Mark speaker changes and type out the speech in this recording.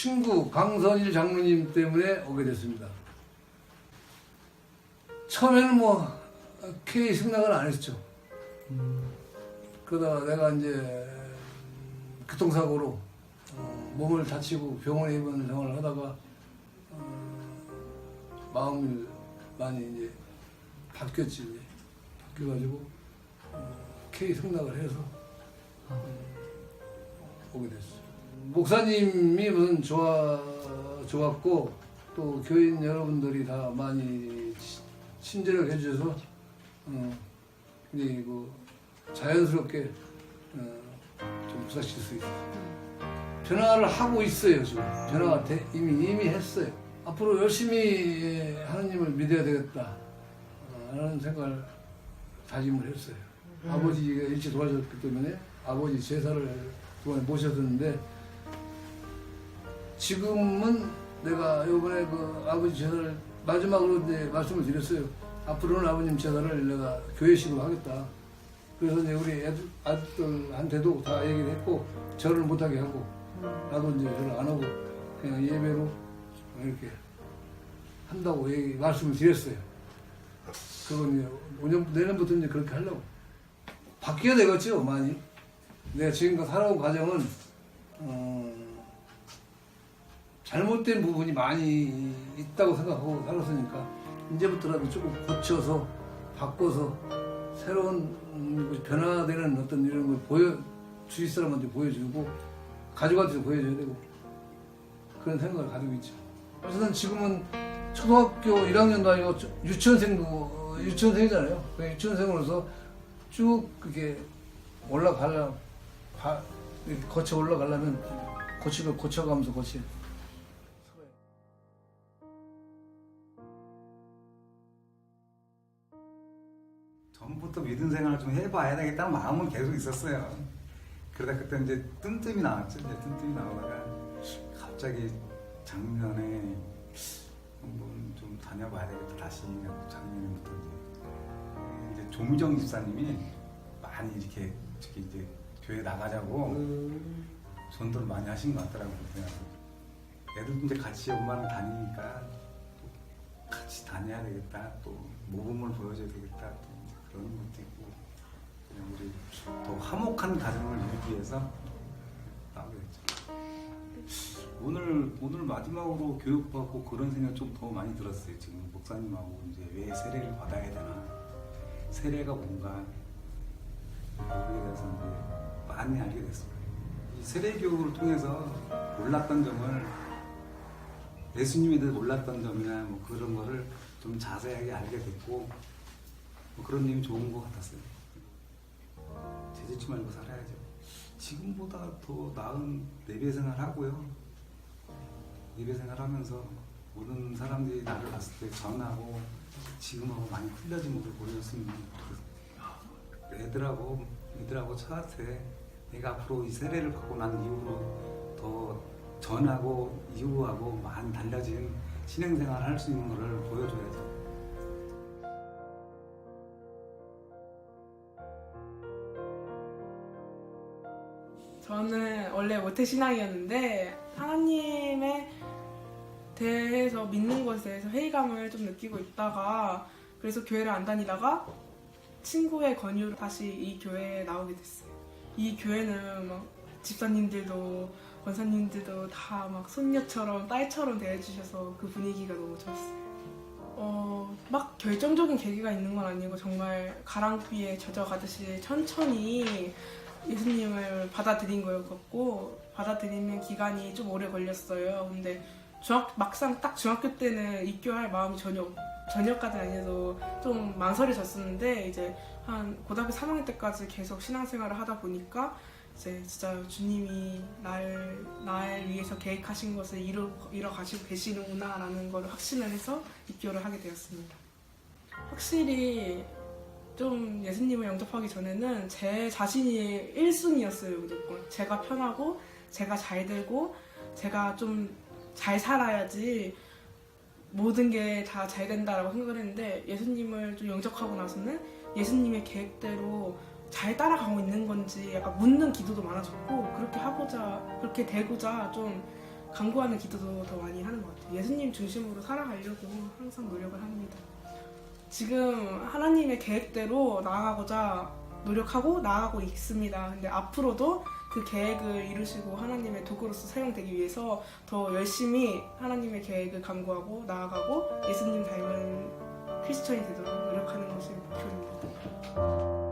Speaker 1: 친구 강선일 장로님 때문에 오게 됐습니다. 처음에는 뭐 K 승낙을 안 했죠. 그러다가 내가 이제 교통사고로 어, 몸을 다치고 병원에 입원 생활을 하다가 어, 마음을 많이 이제 바뀌었지 이제 바뀌어가지고 어, K 승낙을 해서 음, 오게 됐어요. 목사님이 무슨 좋아 좋았고 또 교인 여러분들이 다 많이 치- 친절하게 해주셔서 어, 근데 그 자연스럽게 어, 좀 부사칠 수 있어요. 변화를 하고 있어요 지금 변화가 돼- 이미 이미 했어요. 앞으로 열심히 하나님을 믿어야 되겠다 어, 라는 생각을 다짐을 했어요. 아버지가 일찍 돌아가셨기 때문에 아버지 제사를 그동안에 모셨었는데 지금은 내가 이번에 그 아버지 제사를 마지막으로 이제 말씀을 드렸어요. 앞으로는 아버님 제사를 내가 교회식으로 하겠다. 그래서 이제 우리 애들, 아들한테도 다 얘기를 했고 절을 못하게 하고 나도 이제 절을 안 하고 그냥 예배로 이렇게 한다고 얘기 말씀을 드렸어요. 그건 이제 5년 내년부터 이제 그렇게 하려고 바뀌어야 되겠죠 많이. 내가 지금까지 살아온 과정은 어, 잘못된 부분이 많이 있다고 생각하고 살았으니까 이제부터라도 조금 고쳐서 바꿔서 새로운 음, 변화되는 어떤 이런 걸 보여 주위 사람한테 보여주고 가족한테도 보여줘야 되고 그런 생각을 가지고 있죠. 어쨌든 지금은 초등학교 1학년도 아니고 유치원생도 유치원생이잖아요. 그 유치원생으로서 쭉 그렇게 올라가려 바- 거쳐 올라가려면 고치고 고쳐가면서 고치.
Speaker 2: 전부터 믿음 생활을 좀 해봐야 되겠다는 마음은 계속 있었어요. 그러다 그때 이제 뜸뜸이 나왔죠. 이제 뜸뜸이 나오다가 갑자기 작년에 한번 좀 다녀봐야 되겠다 다시 작년부터 이제 이제 조미정 집사님이 많이 이렇게 특히 이제 교회 나가자고 전도를 많이 하신 것 같더라고요. 애들도 이제 같이 엄마랑 다니니까 또 같이 다녀야 되겠다. 또 모범을 보여줘야 되겠다. 또 그런 것도 있고 우리 더 화목한 가정을 이루기 위해서 나오게 됐죠. 오늘 오늘 마지막으로 교육받고 그런 생각 좀 더 많이 들었어요. 지금 목사님하고 이제 왜 세례를 받아야 되나 세례가 뭔가 거기에 대해서 이제 많이 알게. 이 세례 교육을 통해서 몰랐던 점을 예수님에 대해 몰랐던 점이나 뭐 그런 거를 좀 자세하게 알게 됐고 뭐 그런 점이 좋은 것 같았어요. 제지치 말고 살아야죠. 지금보다 더 나은 내배 생활 하고요. 예배 생활 하면서 모든 사람들이 나를 봤을 때 전하고 지금하고 많이 틀려진 모습을 보여줬으면 좋겠어요. 애들하고 애들하고 저한테 내가 앞으로 이 세례를 받고 난 이후로 더 전하고 이후하고 많이 달라진 신앙생활을 할수 있는 것을 보여줘야죠.
Speaker 3: 저는 원래 모태 신앙이었는데 하나님에 대해서 믿는 것에 대해서 회의감을 좀 느끼고 있다가 그래서 교회를 안 다니다가 친구의 권유로 다시 이 교회에 나오게 됐어요. 이 교회는 막 집사님들도 권사님들도 다 막 손녀처럼 딸처럼 대해주셔서 그 분위기가 너무 좋았어요. 어, 막 결정적인 계기가 있는 건 아니고 정말 가랑비에 젖어가듯이 천천히 예수님을 받아들인 거였고 받아들이는 기간이 좀 오래 걸렸어요. 근데 중학 막상 딱 중학교 때는 입교할 마음이 전혀 전혀까지 아니어서 좀 망설여졌었는데 이제 한 고등학교 3학년 때까지 계속 신앙생활을 하다 보니까 이제 진짜 주님이 날, 날 위해서 계획하신 것을 이루, 이뤄 가시고 계시는구나라는 걸 확신을 해서 입교를 하게 되었습니다. 확실히 좀 예수님을 영접하기 전에는 제 자신이 1순위였어요, 무조건. 제가 편하고, 제가 잘 되고, 제가 좀 잘 살아야지 모든 게 다 잘 된다라고 생각을 했는데 예수님을 좀 영접하고 나서는 예수님의 계획대로 잘 따라가고 있는 건지 약간 묻는 기도도 많아졌고 그렇게 하고자 그렇게 되고자 좀 강구하는 기도도 더 많이 하는 것 같아요. 예수님 중심으로 살아가려고 항상 노력을 합니다. 지금 하나님의 계획대로 나아가고자 노력하고 나아가고 있습니다. 근데 앞으로도 그 계획을 이루시고 하나님의 도구로서 사용되기 위해서 더 열심히 하나님의 계획을 강구하고 나아가고 예수님 닮은 크리스천이 되도록 노력하는 것이 목표입니다.